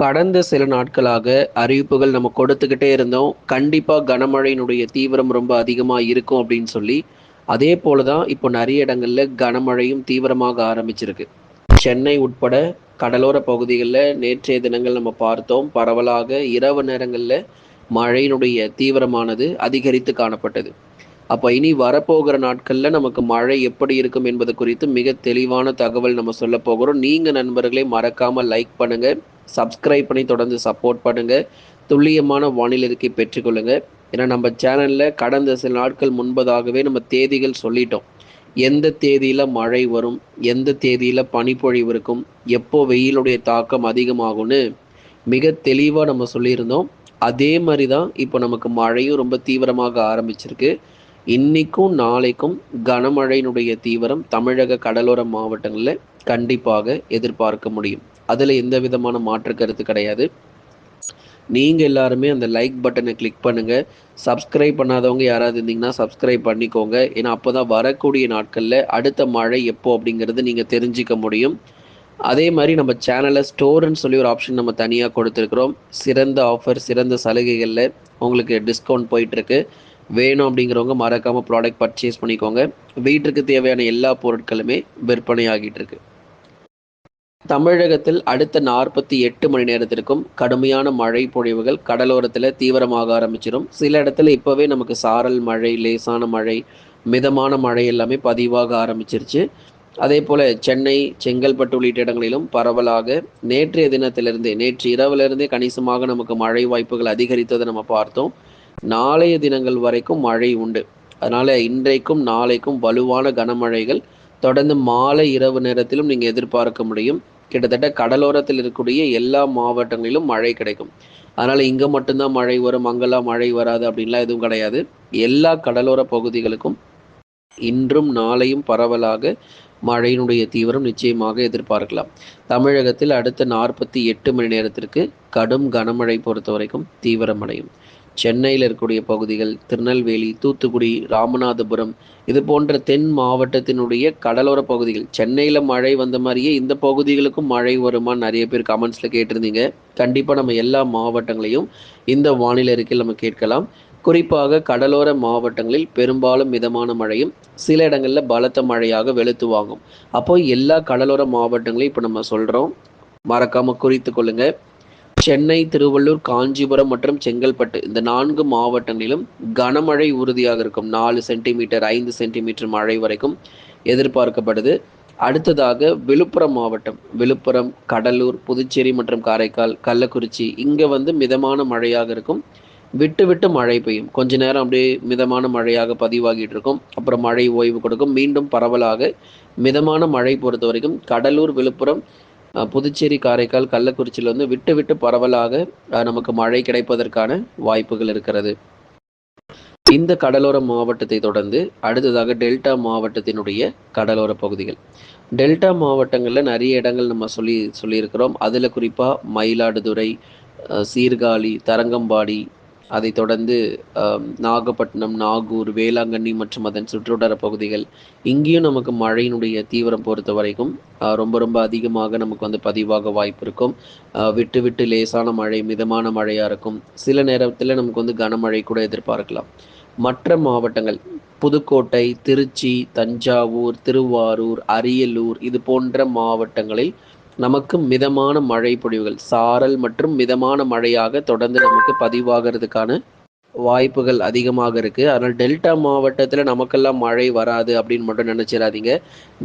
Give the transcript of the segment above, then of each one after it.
கடந்த சில நாட்களாக அறிவிப்புகள் நம்ம கொடுத்துக்கிட்டே இருந்தோம். கண்டிப்பாக கனமழையினுடைய தீவிரம் ரொம்ப அதிகமாக இருக்கும் அப்படின்னு சொல்லி. அதே போல தான் இப்போ நிறைய இடங்களில் கனமழையும் தீவிரமாக ஆரம்பிச்சிருக்கு. சென்னை உட்பட கடலோர பகுதிகளில் நேற்றைய தினங்கள் நம்ம பார்த்தோம். பரவலாக இரவு நேரங்களில் மழையினுடைய தீவிரமானது அதிகரித்து காணப்பட்டது. அப்போ இனி வரப்போகிற நாட்களில் நமக்கு மழை எப்படி இருக்கும் என்பது குறித்து மிக தெளிவான தகவல் நம்ம சொல்ல போகிறோம். நீங்கள் நண்பர்களே மறக்காமல் லைக் பண்ணுங்கள் சப்ஸ்கிரைப் பண்ணி தொடர்ந்து சப்போர்ட் பண்ணுங்கள் துல்லியமான வானிலை இருக்கை பெற்றுக்கொள்ளுங்க. ஏன்னா நம்ம சேனலில் கடந்த சில நாட்கள் முன்பதாகவே நம்ம தேதிகள் சொல்லிட்டோம். எந்த தேதியில் மழை வரும்? எந்த தேதியில் பனிப்பொழிவு இருக்கும்? எப்போ வெயிலுடைய தாக்கம் அதிகமாகும்னு மிக தெளிவாக நம்ம சொல்லியிருந்தோம். அதே மாதிரி தான் இப்போ நமக்கு மழையும் ரொம்ப தீவிரமாக ஆரம்பிச்சிருக்கு. இன்னைக்கும் நாளைக்கும் கனமழையினுடைய தீவிரம் தமிழக கடலோர மாவட்டங்களில் கண்டிப்பாக எதிர்பார்க்க முடியும். அதில் எந்த விதமான மாற்று கருத்து கிடையாது. நீங்கள் எல்லாருமே அந்த லைக் பட்டனை கிளிக் பண்ணுங்கள் சப்ஸ்கிரைப் பண்ணாதவங்க யாராவது இருந்தீங்கன்னா சப்ஸ்கிரைப் பண்ணிக்கோங்க. ஏன்னா அப்போ தான் வரக்கூடிய நாட்களில் அடுத்த மழை எப்போ அப்படிங்கிறது நீங்கள் தெரிஞ்சிக்க முடியும். அதே மாதிரி நம்ம சேனலில் ஸ்டோர்னு சொல்லி ஒரு ஆப்ஷன் நம்ம தனியாக கொடுத்துருக்குறோம். சிறந்த ஆஃபர் சிறந்த சலுகைகளில் உங்களுக்கு டிஸ்கவுண்ட் போயிட்டுருக்கு. வேணும் அப்படிங்கிறவங்க மறக்காமல் ப்ராடக்ட் பர்ச்சேஸ் பண்ணிக்கோங்க. வீட்டுக்கு தேவையான எல்லா பொருட்களுமே விற்பனை ஆகிட்டு இருக்கு தமிழகத்தில் அடுத்த நாற்பத்தி எட்டு மணி நேரத்திற்கும் கடுமையான மழை பொழிவுகள் கடலோரத்தில் தீவிரமாக ஆரம்பிச்சிடும். சில இடத்துல இப்போவே நமக்கு சாரல் மழை லேசான மழை மிதமான மழை எல்லாமே பதிவாக ஆரம்பிச்சிருச்சு. அதே போல் சென்னை செங்கல்பட்டு உள்ளிட்ட இடங்களிலும் பரவலாக நேற்றைய தினத்திலிருந்தே நேற்று இரவிலிருந்தே கணிசமாக நமக்கு மழை வாய்ப்புகள் அதிகரித்ததை நம்ம பார்த்தோம். நாளைய தினங்கள் வரைக்கும் மழை உண்டு. அதனால் இன்றைக்கும் நாளைக்கும் வலுவான கனமழைகள் தொடர்ந்து மாலை இரவு நேரத்திலும் நீங்கள் எதிர்பார்க்க முடியும். கிட்டத்தட்ட கடலோரத்தில் இருக்கக்கூடிய எல்லா மாவட்டங்களிலும் மழை கிடைக்கும். அதனால் இங்கே மட்டும்தான் மழை வரும் அங்கெல்லாம் மழை வராது அப்படின்லாம் எதுவும் கிடையாது. எல்லா கடலோர பகுதிகளுக்கும் இன்றும் நாளையும் பரவலாக மழையினுடைய தீவிரம் நிச்சயமாக எதிர்பார்க்கலாம். தமிழகத்தில் அடுத்த நாற்பத்தி எட்டு மணி நேரத்திற்கு கடும் கனமழை பொறுத்த வரைக்கும் தீவிரமடையும். சென்னையில் இருக்கக்கூடிய பகுதிகள் திருநெல்வேலி தூத்துக்குடி ராமநாதபுரம் இது போன்ற தென் மாவட்டத்தினுடைய கடலோர பகுதிகள். சென்னையில் மழை வந்த மாதிரியே இந்த பகுதிகளுக்கும் மழை வருமான்னு நிறைய பேர் கமெண்ட்ஸில் கேட்டிருந்தீங்க. கண்டிப்பாக நம்ம எல்லா மாவட்டங்களையும் இந்த வானிலை அறிக்கையில் நம்ம கேட்கலாம். குறிப்பாக கடலோர மாவட்டங்களில் பெரும்பாலும் மிதமான மழையும் சில இடங்களில் பலத்த மழையாக வெளுத்து வாங்கும். அப்போ எல்லா கடலோர மாவட்டங்களையும் இப்போ நம்ம சொல்கிறோம் மறக்காமல் குறித்து கொள்ளுங்கள் சென்னை திருவள்ளூர் காஞ்சிபுரம் மற்றும் செங்கல்பட்டு இந்த நான்கு மாவட்டங்களிலும் கனமழை உறுதியாக இருக்கும். நாலு சென்டிமீட்டர் ஐந்து சென்டிமீட்டர் மழை வரைக்கும் எதிர்பார்க்கப்படுது. அடுத்ததாக விழுப்புரம் மாவட்டம். விழுப்புரம் கடலூர் புதுச்சேரி மற்றும் காரைக்கால் கள்ளக்குறிச்சி இங்கே வந்து மிதமான மழையாக இருக்கும். விட்டு விட்டு மழை பெய்யும். கொஞ்ச நேரம் அப்படியே மிதமான மழையாக பதிவாகிட்டு இருக்கும். அப்புறம் மழை ஓய்வு கொடுக்கும். மீண்டும் பரவலாக மிதமான மழை பொறுத்த வரைக்கும் கடலூர் விழுப்புரம் புதுச்சேரி காரைக்கால் கள்ளக்குறிச்சியில் வந்து விட்டு விட்டு பரவலாக நமக்கு மழை கிடைப்பதற்கான வாய்ப்புகள் இருக்கிறது. இந்த கடலோர மாவட்டத்தை தொடர்ந்து அடுத்ததாக டெல்டா மாவட்டத்தினுடைய கடலோர பகுதிகள். டெல்டா மாவட்டங்களில் நிறைய இடங்கள் நம்ம சொல்லி சொல்லியிருக்கிறோம். அதில் குறிப்பாக மயிலாடுதுறை சீர்காழி தரங்கம்பாடி அதைத் தொடர்ந்து நாகப்பட்டினம் நாகூர் வேளாங்கண்ணி மற்றும் அதன் சுற்றுவட்டார பகுதிகள் இங்கேயும் நமக்கு மழையினுடைய தீவிரம் பொறுத்த வரைக்கும் ரொம்ப ரொம்ப அதிகமாக நமக்கு வந்து பதிவாக வாய்ப்பு இருக்கும். விட்டு விட்டு லேசான மழை மிதமான மழையாக இருக்கும். சில நேரத்தில் நமக்கு வந்து கனமழை கூட எதிர்பார்க்கலாம். மற்ற மாவட்டங்கள் புதுக்கோட்டை திருச்சி தஞ்சாவூர் திருவாரூர் அரியலூர் இது போன்ற மாவட்டங்களில் நமக்கு மிதமான மழை பொழிவுகள் சாரல் மற்றும் மிதமான மழையாக தொடர்ந்து நமக்கு பதிவாகிறதுக்கான வாய்ப்புகள் அதிகமாக இருக்குது அதனால் டெல்டா மாவட்டத்தில் நமக்கெல்லாம் மழை வராது அப்படின்னு மட்டும் நினச்சிடாதீங்க.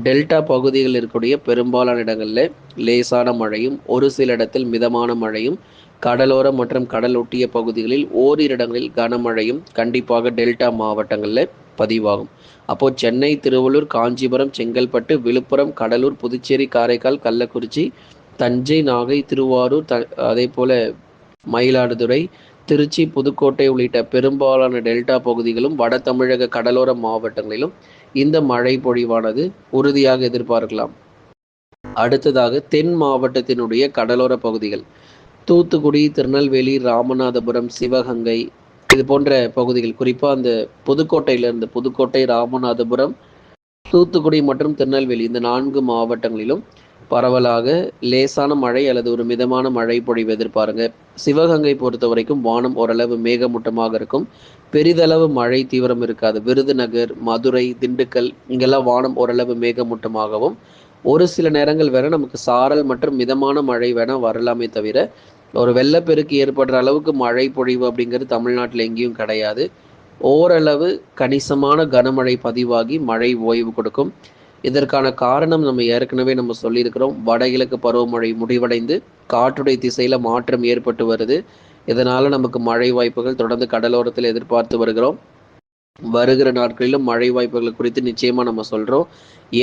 டெல்டா பகுதிகளில் இருக்கக்கூடிய பெரும்பாலான இடங்களில் லேசான மழையும் ஒரு சில இடத்தில் மிதமான மழையும் கடலோரம் மற்றும் கடல் ஒட்டிய பகுதிகளில் ஓரிரு இடங்களில் கனமழையும் கண்டிப்பாக டெல்டா மாவட்டங்களில் பதிவாகும். அப்போது சென்னை திருவள்ளூர் காஞ்சிபுரம் செங்கல்பட்டு விழுப்புரம் கடலூர் புதுச்சேரி காரைக்கால் கள்ளக்குறிச்சி தஞ்சை நாகை திருவாரூர் த அதே போல் மயிலாடுதுறை திருச்சி புதுக்கோட்டை உள்ளிட்ட பெரும்பாலான டெல்டா பகுதிகளும் வட தமிழக கடலோர மாவட்டங்களிலும் இந்த மழை பொழிவானது உறுதியாக எதிர்பார்க்கலாம். அடுத்ததாக தென் மாவட்டத்தினுடைய கடலோர பகுதிகள். தூத்துக்குடி திருநெல்வேலி ராமநாதபுரம் சிவகங்கை இது போன்ற பகுதிகள் குறிப்பாக அந்த புதுக்கோட்டையிலிருந்து புதுக்கோட்டை ராமநாதபுரம் தூத்துக்குடி மற்றும் திருநெல்வேலி இந்த நான்கு மாவட்டங்களிலும் பரவலாக லேசான மழை அல்லது ஒரு மிதமான மழை பொழிவு எதிர்பாருங்க. சிவகங்கை பொறுத்த வரைக்கும் வானம் ஓரளவு மேகமூட்டமாக இருக்கும். பெரிதளவு மழை தீவிரம் இருக்காது. விருதுநகர் மதுரை திண்டுக்கல் இங்கெல்லாம் வானம் ஓரளவு மேகமூட்டமாகவும் ஒரு சில நேரங்கள் வேணால் நமக்கு சாரல் மற்றும் மிதமான மழை வேணால் வரலாமே தவிர ஒரு வெள்ளப்பெருக்கு ஏற்படுற அளவுக்கு மழை பொழிவு அப்படிங்கிறது தமிழ்நாட்டில் எங்கேயும் கிடையாது. ஓரளவு கணிசமான கனமழை பதிவாகி மழை ஓய்வு கொடுக்கும். இதற்கான காரணம் நம்ம ஏற்கனவே நம்ம சொல்லியிருக்கிறோம். வடகிழக்கு பருவமழை முடிவடைந்து காற்றுடைய திசையில் மாற்றம் ஏற்பட்டு வருது. இதனால் நமக்கு மழை வாய்ப்புகள் தொடர்ந்து கடலோரத்தில் எதிர்பார்த்து வருகிறோம். வருகிற நாட்களிலும் மழை வாய்ப்புகள் குறித்து நிச்சயமாக நம்ம சொல்கிறோம்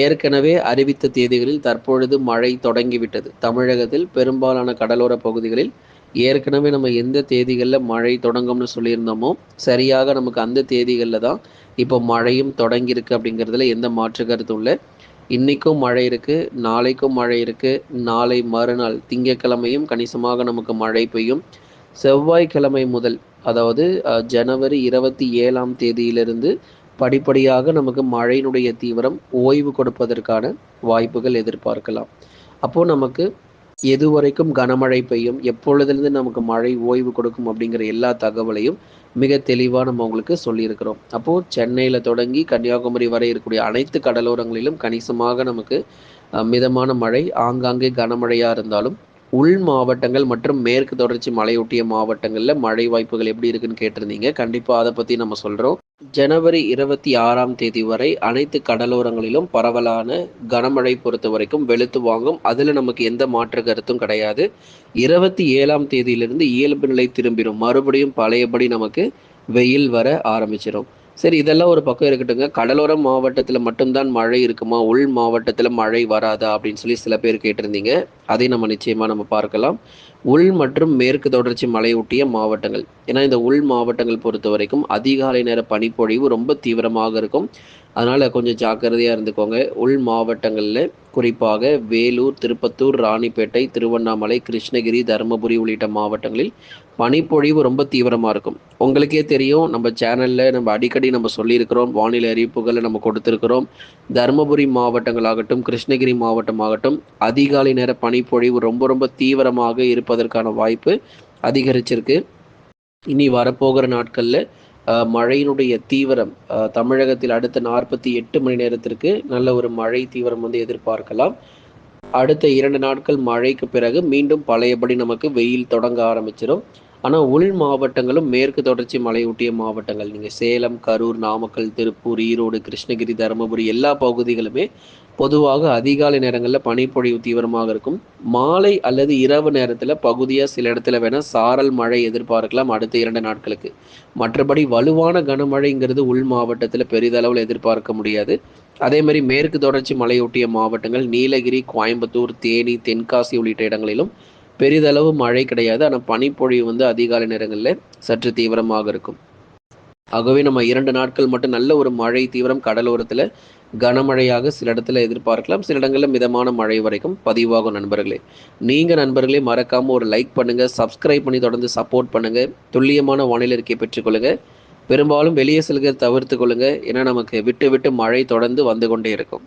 ஏற்கனவே அறிவித்த தேதிகளில் தற்பொழுது மழை தொடங்கிவிட்டது. தமிழகத்தில் பெரும்பாலான கடலோர பகுதிகளில் ஏற்கனவே நம்ம எந்த தேதிகளில் மழை தொடங்கும்னு சொல்லியிருந்தோமோ சரியாக நமக்கு அந்த தேதிகளில் தான் இப்போ மழையும் தொடங்கியிருக்கு அப்படிங்கிறதுல எந்த மாற்று கருத்தும் இல்லை. இன்றைக்கும் மழை இருக்குது நாளைக்கும் மழை இருக்குது நாளை மறுநாள் திங்கட்கிழமையும் கணிசமாக நமக்கு மழை பெய்யும். செவ்வாய்க்கிழமை முதல் அதாவது ஜனவரி இருபத்தி ஏழாம் தேதியிலிருந்து படிப்படியாக நமக்கு மழையினுடைய தீவிரம் ஓய்வு கொடுப்பதற்கான வாய்ப்புகள் எதிர்பார்க்கலாம். அப்போது நமக்கு எது வரைக்கும் கனமழை பெய்யும் எப்பொழுதுலேருந்து நமக்கு மழை ஓய்வு கொடுக்கும் அப்படிங்கிற எல்லா தகவலையும் மிக தெளிவாக நம்ம உங்களுக்கு சொல்லியிருக்கிறோம். அப்போது சென்னையில் தொடங்கி கன்னியாகுமரி வரை இருக்கக்கூடிய அனைத்து கடலோரங்களிலும் கணிசமாக நமக்கு மிதமான மழை ஆங்காங்கே கனமழையாக இருந்தாலும் உள் மாவட்டங்கள் மற்றும் மேற்கு தொடர்ச்சி மலையொட்டிய மாவட்டங்களில் மழை வாய்ப்புகள் எப்படி இருக்குன்னு கேட்டிருந்தீங்க. கண்டிப்பாக அதை பற்றி நம்ம சொல்கிறோம் ஜனவரி இருபத்தி ஆறாம் தேதி வரை அனைத்து கடலோரங்களிலும் பரவலான கனமழை பொறுத்த வரைக்கும் வெளுத்து வாங்கும். அதில் நமக்கு எந்த மாற்று கருத்தும் கிடையாது. இருபத்தி ஏழாம் தேதியிலிருந்து இயல்பு நிலை திரும்பிடும் மறுபடியும் பழையபடி நமக்கு வெயில் வர ஆரம்பிச்சிடும் சரி இதெல்லாம் ஒரு பக்கம் இருக்கட்டுங்க. கடலோர மாவட்டத்தில் மட்டும்தான் மழை இருக்குமா? உள் மாவட்டத்தில் மழை வராதா? அப்படின்னு சொல்லி சில பேர் கேட்டிருந்தீங்க. அதை நம்ம நிச்சயமாக நம்ம பார்க்கலாம். உள் மற்றும் மேற்கு தொடர்ச்சி மலையொட்டிய மாவட்டங்கள். ஏன்னா இந்த உள் மாவட்டங்கள் பொறுத்த வரைக்கும் அதிகாலை நேர பனிப்பொழிவு ரொம்ப தீவிரமாக இருக்கும். அதனால் கொஞ்சம் ஜாக்கிரதையாக இருந்துக்கோங்க. உள் மாவட்டங்களில் குறிப்பாக வேலூர் திருப்பத்தூர் ராணிப்பேட்டை திருவண்ணாமலை கிருஷ்ணகிரி தருமபுரி உள்ளிட்ட மாவட்டங்களில் பனிப்பொழிவு ரொம்ப தீவிரமாக இருக்கும். உங்களுக்கே தெரியும் நம்ம சேனலில் நம்ம அடிக்கடி நம்ம சொல்லியிருக்கிறோம் வானிலை அறிவிப்புகளை நம்ம கொடுத்துருக்கிறோம். தருமபுரி மாவட்டங்களாகட்டும் கிருஷ்ணகிரி மாவட்டமாகட்டும் அதிகாலை நேர பனிப்பொழிவு ரொம்ப ரொம்ப தீவிரமாக இருப்பதற்கான வாய்ப்பு அதிகரிச்சிருக்கு. இனி வரப்போகிற நாட்களில் மழையினுடைய தீவிரம் தமிழகத்தில் அடுத்த நாற்பத்தி எட்டு மணி நேரத்திற்கு நல்ல ஒரு மழை தீவிரம் வந்து எதிர்பார்க்கலாம். அடுத்த இரண்டு நாட்கள் மழைக்கு பிறகு மீண்டும் பழையபடி நமக்கு வெயில் தொடங்க ஆரம்பிச்சிடும் ஆனால் உள் மாவட்டங்களும் மேற்கு தொடர்ச்சி மலையொட்டிய மாவட்டங்கள் நீங்கள் சேலம் கரூர் நாமக்கல் திருப்பூர் ஈரோடு கிருஷ்ணகிரி தருமபுரி எல்லா பகுதிகளுமே பொதுவாக அதிகாலை நேரங்களில் பனிப்பொழிவு தீவிரமாக இருக்கும். மாலை அல்லது இரவு நேரத்தில் பகுதியாக சில இடத்துல வேணால் சாரல் மழை எதிர்பார்க்கலாம் அடுத்த இரண்டு நாட்களுக்கு. மற்றபடி வலுவான கனமழைங்கிறது உள் மாவட்டத்தில் பெரிதளவில் எதிர்பார்க்க முடியாது. அதே மாதிரி மேற்கு தொடர்ச்சி மலையொட்டிய மாவட்டங்கள் நீலகிரி கோயம்புத்தூர் தேனி தென்காசி உள்ளிட்ட இடங்களிலும் பெரிதளவு மழை கிடையாது. ஆனால் பனிப்பொழிவு வந்து அதிகாலை நேரங்களில் சற்று தீவிரமாக இருக்கும். ஆகவே நம்ம இரண்டு நாட்கள் மட்டும் நல்ல ஒரு மழை தீவிரம் கடலோரத்தில் கனமழையாக சில இடத்துல எதிர்பார்க்கலாம். சில இடங்களில் மிதமான மழை வரைக்கும் பதிவாகும் நண்பர்களே. நீங்கள் நண்பர்களே மறக்காமல் ஒரு லைக் பண்ணுங்கள் சப்ஸ்கிரைப் பண்ணி தொடர்ந்து சப்போர்ட் பண்ணுங்கள் துல்லியமான வானிலை இருக்கையை பெற்றுக்கொள்ளுங்கள் பெரும்பாலும் வெளியே செல்கிற தவிர்த்து கொள்ளுங்கள் ஏன்னா நமக்கு விட்டு விட்டு மழை தொடர்ந்து வந்து கொண்டே இருக்கும்.